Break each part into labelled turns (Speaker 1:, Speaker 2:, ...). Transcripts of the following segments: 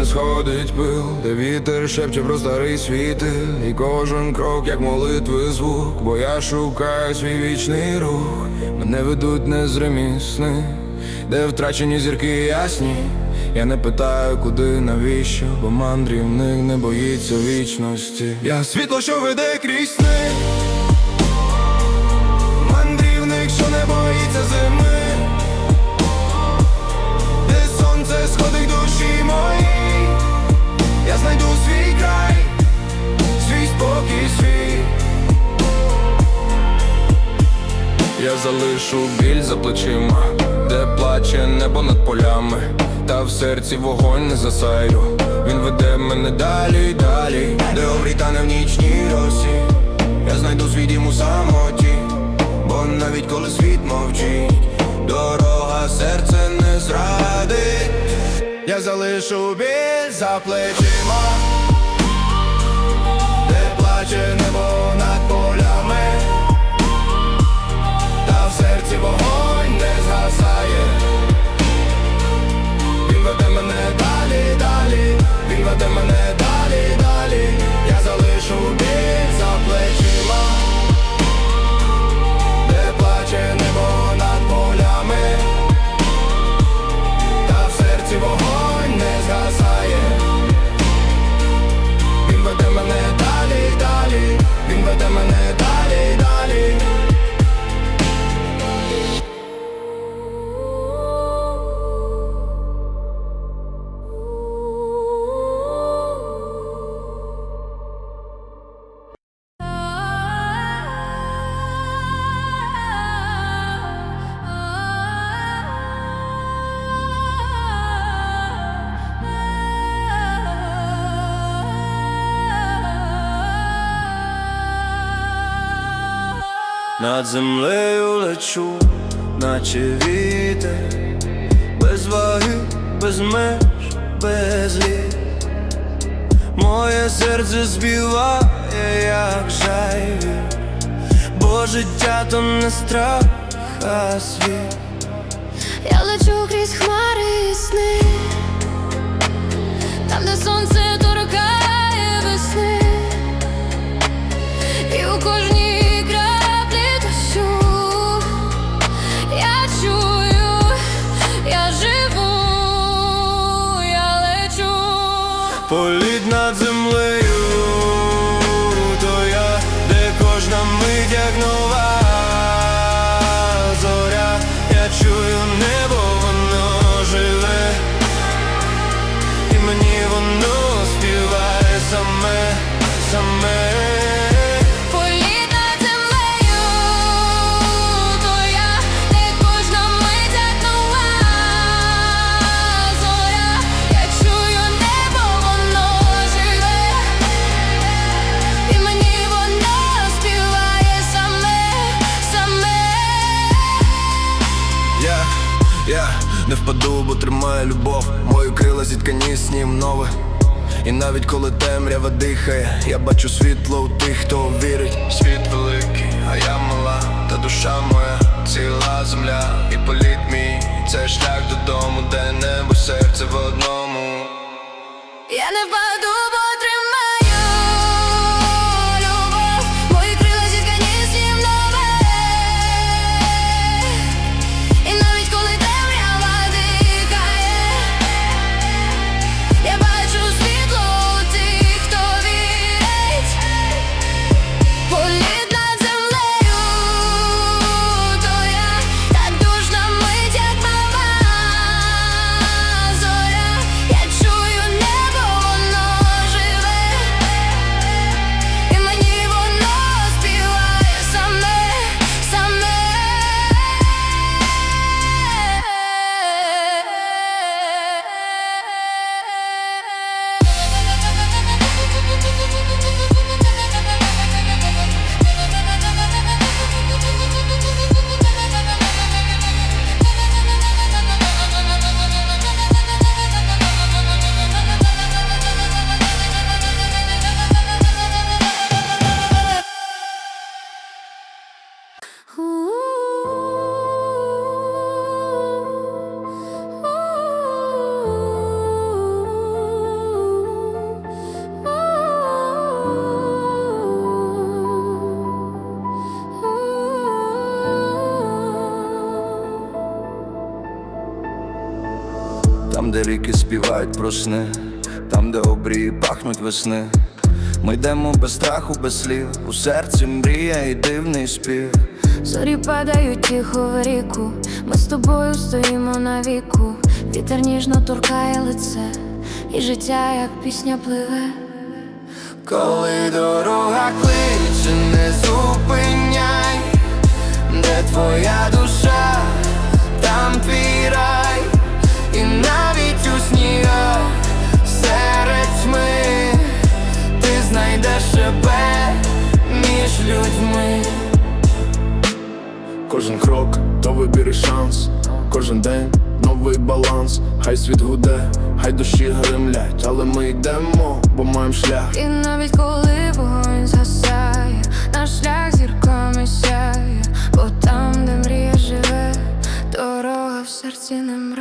Speaker 1: не сходить пил, де вітер шепче про старий світил, і кожен крок, як молитви звук, бо я шукаю свій вічний рух, мене ведуть незримі сни, де втрачені зірки ясні. Я не питаю, куди, навіщо, бо мандрівник не боїться вічності. Я світло, що веде крізь сни Я біль за плечима, де плаче небо над полями, та в серці вогонь не засайду. Він веде мене далі, далі, де обрітане в нічній росі. Я знайду свій дім у самоті, бо навіть коли світ мовчить, дорога серце не зрадить. Я залишу біль за плечима, Над
Speaker 2: землею лечу, наче вітер, без ваги, без меж, без літ. Моє серце співає, як жайвір, бо життя то не страх, а світ.
Speaker 3: Я лечу крізь хмари і сни, там, де сонце торкає весни, і у кожній
Speaker 2: Політ над
Speaker 1: зіткані снім нове. І навіть коли темрява дихає, я бачу світло у тих, хто вірить. Світ великий, а я мала, та душа моя, ціла земля і політ мій. Це шлях додому, де небо, серце в одному.
Speaker 3: Я не впаду,
Speaker 2: там, де ріки співають про сни, там, де обрії пахнуть весни. Ми йдемо без страху, без слів, у серці мрія і дивний спів.
Speaker 3: Зорі падають тихо в ріку, ми з тобою стоїмо на віку, вітер ніжно торкає лице, і життя, як пісня пливе.
Speaker 1: Коли дорога кличе, не зупиняй, де твоя душа, там твій рай,
Speaker 4: Кожен крок то вибір і шанс, кожен день новий баланс, хай світ гуде, хай душі гримлять, але ми йдемо, бо маємо шлях.
Speaker 3: І навіть коли вогонь згасає, наш шлях зірками сяє, бо там, де мрія живе, дорога в серці не мре.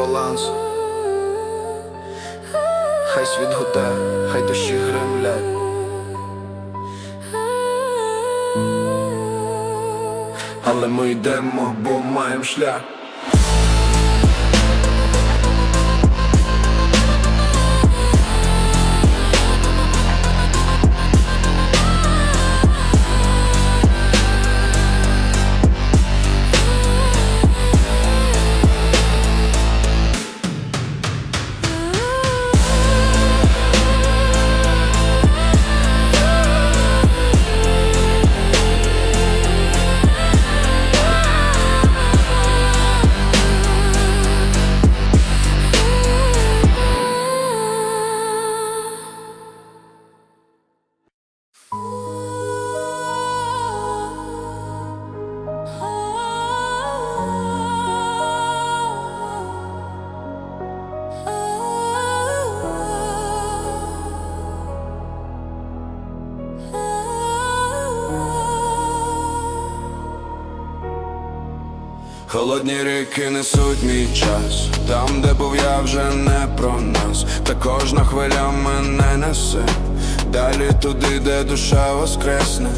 Speaker 4: Баланс. Хай світ гуде, хай душі гремлять. Але ми йдемо, бо маємо шлях.
Speaker 5: Ріки несуть мій час, там, де був я вже не про нас, та кожна хвиля мене несе, далі туди, де душа воскресне.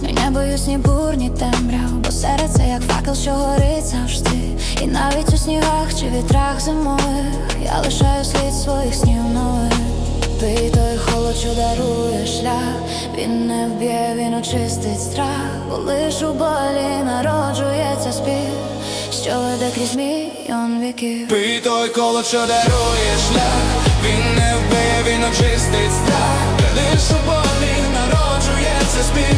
Speaker 3: Я не боюсь ні бур, темряв, бо серце як факел, що горить завжди. І навіть у снігах чи вітрах зимових я лишаю слід своїх снів нових. Пий той холод, що дарує шлях, він не вб'є, він очистить страх, бо лиш у болі народжується спів, що веде крізь мільйон віків.
Speaker 1: Пий той коло, що дарує шлях, він не вбиє, він очистить страх, лиш у болі народжується спів,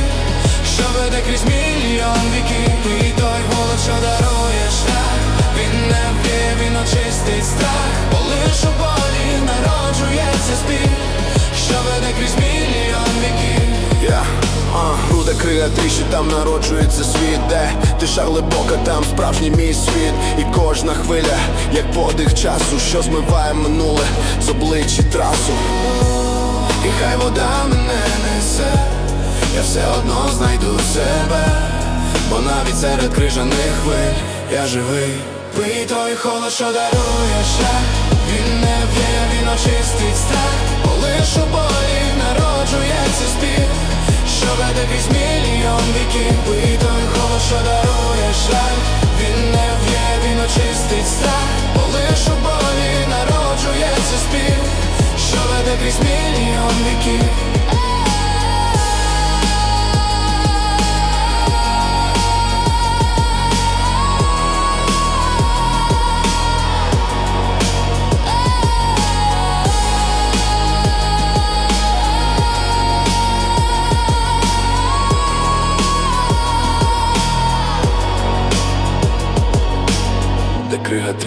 Speaker 1: що веде крізь мільйон віків. Пий той голос, що дарує шлях, він не вбиє, він очистить страх, бо лиш у болі народжується спів, що веде крізь мільйон віків.
Speaker 4: Я, а, груда крига тріші, там народжується світ, де тиша глибока, там справжній мій світ, і кожна хвиля, як подих часу, що змиває минуле з обличчя трасу.
Speaker 1: І хай вода мене несе, я все одно знайду себе, бо навіть серед крижаних хвиль я живий. Пий той холод, що дарує шлях, він не в'є, він очистить страх, бо лиш у болі народжується спів, що веде крізь мільйон віків. І той холод, що дарує жаль він не в'є, він очистить страх, бо лиш у болі народжується спів, що веде крізь мільйон віків.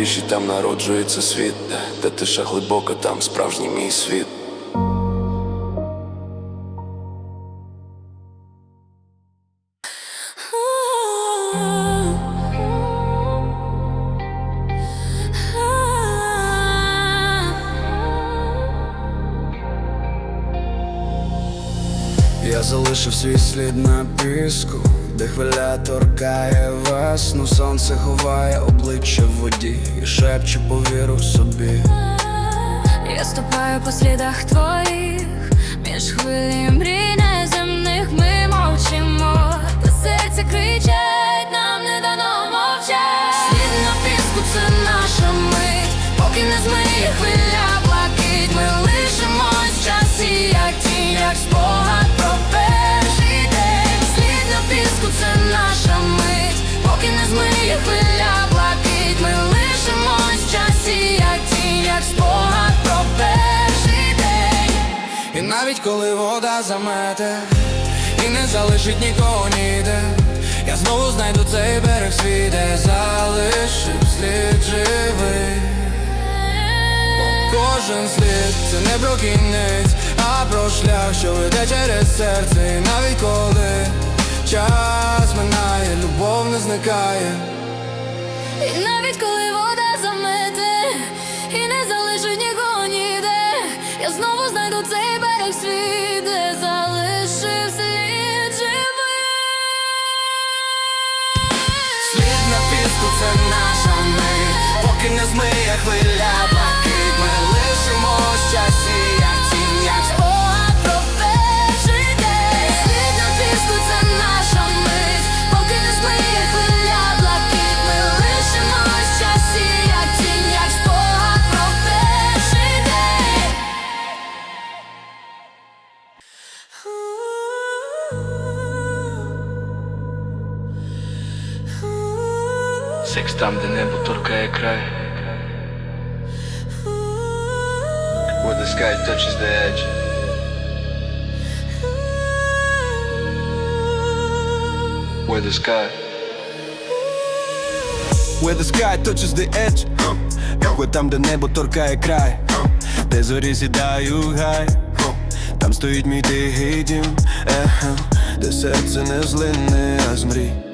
Speaker 4: тиші там народжується світ, де тиша глибока, там справжній мій світ.
Speaker 1: Я залишив свій слід на піску де хвиля торкає весну, сонце ховає обличчя в воді і шепче повіру собі.
Speaker 3: Я ступаю по слідах твоїх, між хвилі мрій неземних ми мовчимо, та серця кричать, нам не дано мовчать. Слід на піску це ми лишимось в часі, як як спогад про перший
Speaker 1: навіть коли вода замете і не залишить нікого ніде, я знову знайду цей берег свій, де залишив слід живий. Кожен слід це не про кінець, а про шлях, що веде через серце, і навіть коли час минає, любов не зникає.
Speaker 3: І навіть коли вода замете і не залишить нікого ніде, я знову знайду цей берег свій, де залишив слід живий.
Speaker 1: Слід на піску це наша мить, поки не змиє хвиля торкає край.
Speaker 6: Where the sky touches the edge. Where the sky.
Speaker 2: Where the sky touches the edge. Ой, там, де небо торкає край. Де зорі сідаю гай. Там стоїть мій тихий дім. Де серце не злинне, а змрій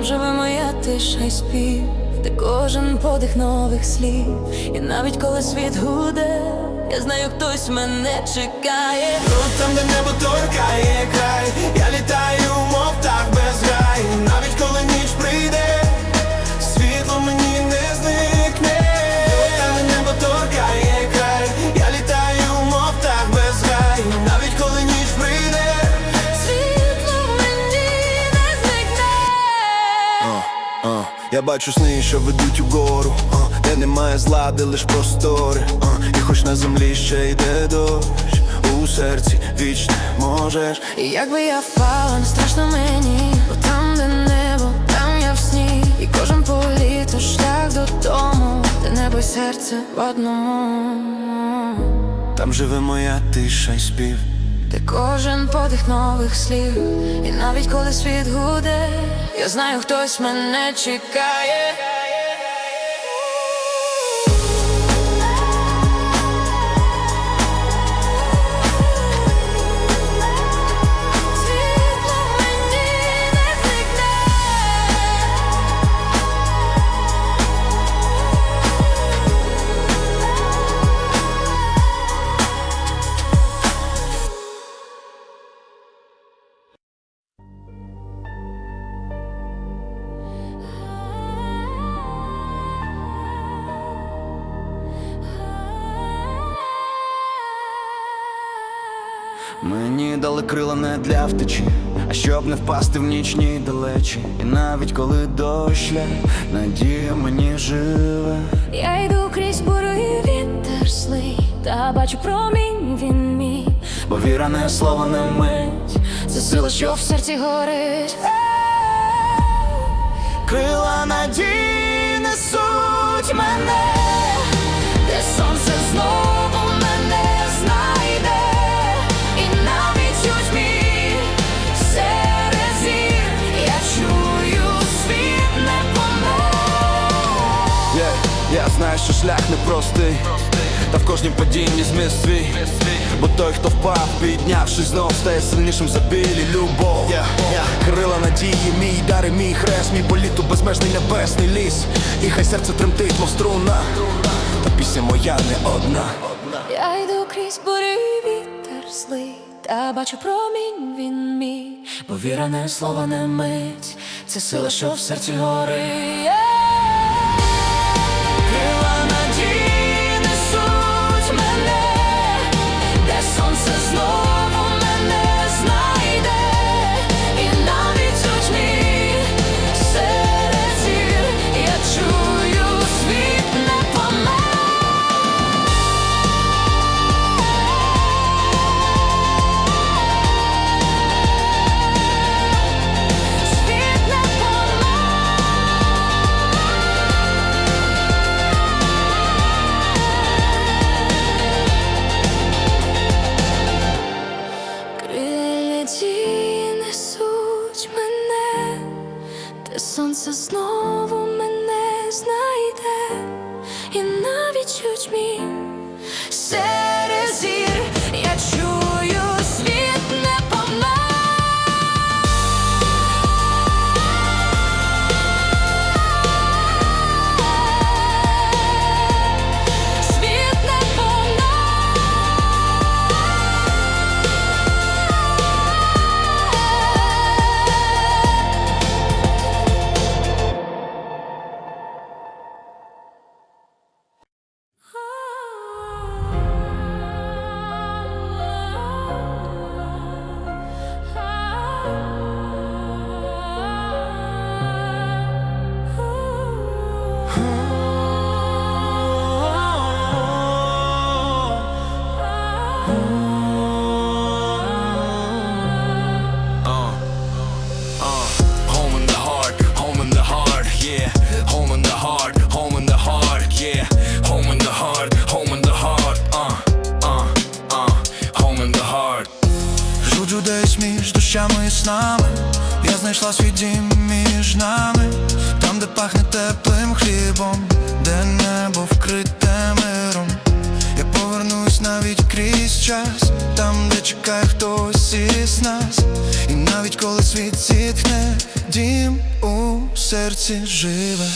Speaker 3: Там живе моя тиша й спів, де кожен подих нових слів. І навіть коли світ гуде, я знаю, хтось мене чекає.
Speaker 2: Тут там, де небо торкає край Я літаю, мов так без гай. Навіть коли ніч прийде Я бачу сни, що ведуть угору, а, де немає зла, де лиш простори, а, і хоч на землі ще йде дощ, у серці вічне можеш.
Speaker 3: І якби я впала, не страшно мені, бо там, де небо, там я в сні. І кожен політ то шлях додому, де небо й серце в одному.
Speaker 2: Там живе моя тиша й спів.
Speaker 3: Де кожен подих нових слів, і навіть коли світ гуде, я знаю, хтось мене чекає. Мені
Speaker 2: дали крила не для втечі, а щоб не впасти в нічній далечі. І навіть коли дощ ля, надія мені живе.
Speaker 3: Я йду крізь бурю і вітер злий, та бачу промінь він мій.
Speaker 2: Бо віра не слово не мить,
Speaker 3: Це сила, що в серці горить.
Speaker 2: крила надії несуть мене.
Speaker 3: Де сонце знову я
Speaker 2: знаю, що шлях непростий, та в кожнім падінні зміст свій. Бо той, хто впав, піднявшись знов, стає сильнішим за білі любов. Крила надії, мій дар і мій хрест, мій політ у безмежний небесний ліс. І хай серце тремтить, мов струна, та пісня моя не одна.
Speaker 3: Я йду крізь бурю і вітер злий, та бачу промінь він мій, бо віра не слово, не мить, це сила, що в серці горить.
Speaker 7: Душами і снами. Я знайшла свій дім між нами. Там, де пахне теплим хлібом, де небо вкрите миром. Я повернусь навіть крізь час, там, де чекає хтось із нас. І навіть коли світ зітхне, дім у серці живе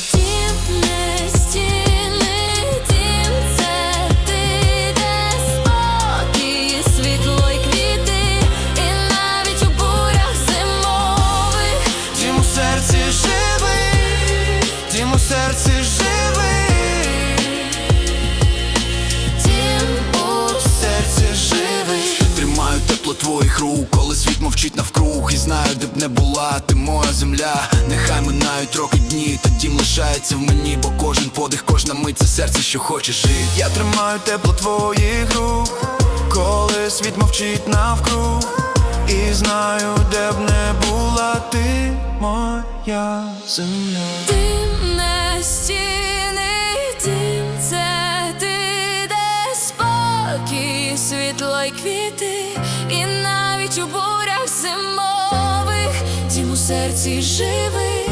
Speaker 8: рук, коли світ мовчить навкруг І знаю, де б не була, ти моя земля Нехай минають роки дні, та дім лишається в мені, бо кожен подих, кожна мить це серце, що хоче жити.
Speaker 7: Я тримаю тепло твоїх рук, коли світ мовчить навкруг, і знаю, де б не була ти, моя земля.
Speaker 3: Дим не стіни, це ти, де світло й квіти, навіть у бурях зимових, тім у серці живий,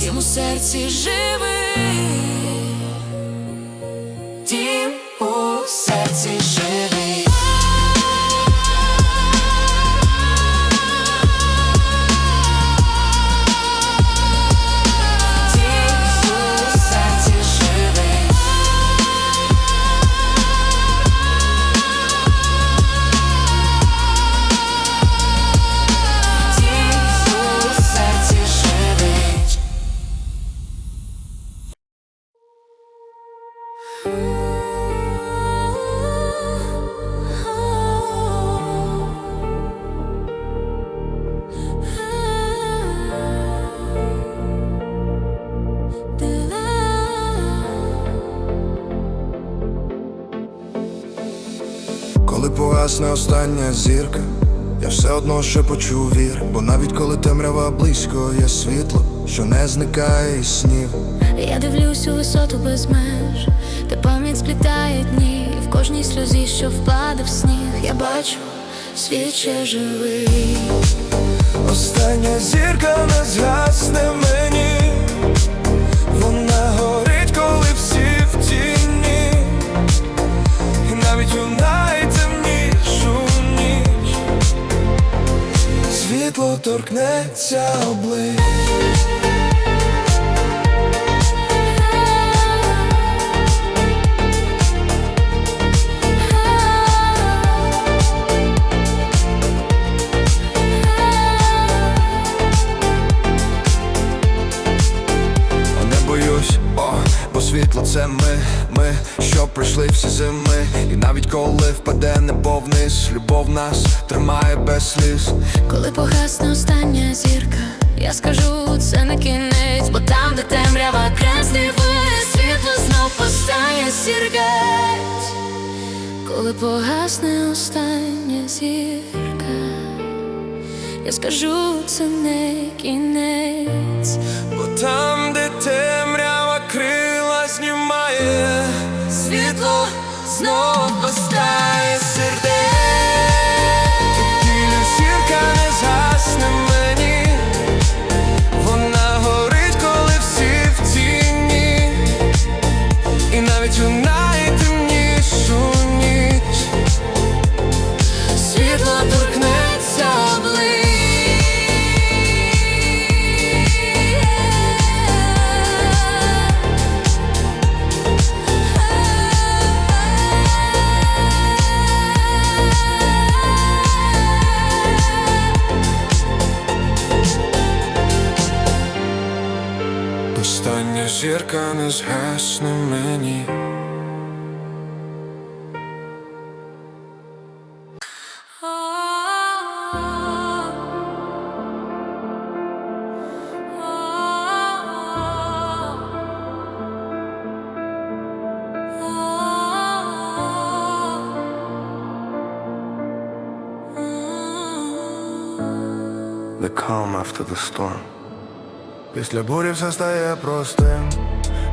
Speaker 3: тім у серці живий, тім у серці живий.
Speaker 1: Коли погасне остання зірка, я все одно ще почув вір, бо навіть коли темрява близько, є світло, що не зникає із снів.
Speaker 3: Я дивлюсь у висоту без меж, де пам'ять сплітає дні, і в кожній сльозі, що впаде в сніг, я бачу світ ще живий.
Speaker 1: Остання зірка не згасне мені, світло торкнеться облич. Не боюсь, о, бо світло
Speaker 9: це ми пройшли всі зими. І навіть коли впаде небо вниз, любов нас тримає без сліз.
Speaker 3: Коли погасне остання зірка, я скажу, це не кінець, бо там, де темрява креслі світло знов постає сіргать. Коли погасне остання зірка, я скажу, це не кінець.
Speaker 1: Бо там, де темрява крила знімає, знов постає
Speaker 9: After the storm Після бурі все стає простим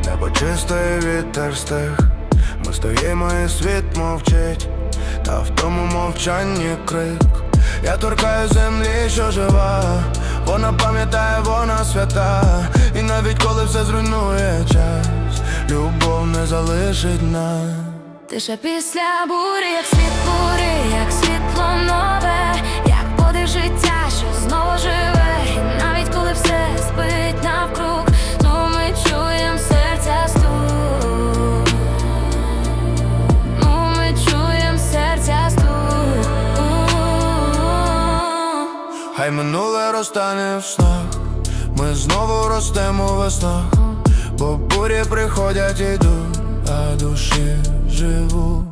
Speaker 9: Небо чисте і вітер стих. Ми стоїмо і світ мовчить Та в тому мовчанні крик. Я торкаю землі, що жива Вона пам'ятає, вона свята. І навіть коли все зруйнує час Любов не залишить нас.
Speaker 3: Тиша після бурі, як світ
Speaker 9: розтане в снах, ми знову ростемо в веснах, бо бурі приходять і йдуть, а душі живуть.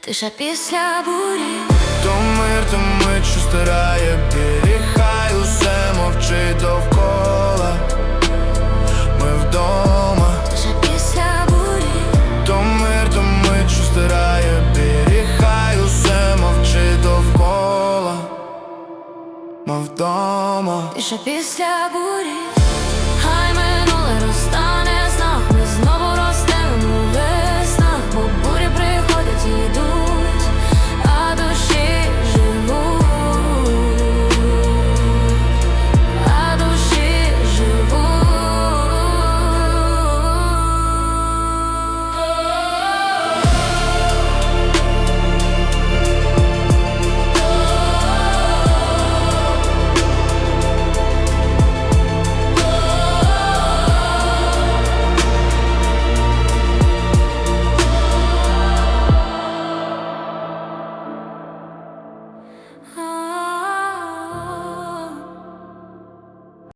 Speaker 3: Тиша після бурі.
Speaker 9: То мир, то мить, що стирає білі, хай усе мовчить довкола. Ми вдома,
Speaker 3: Тиша після бурі.
Speaker 9: то мир, то мить, що стирає Ми вдома.
Speaker 3: Тиша після бурі.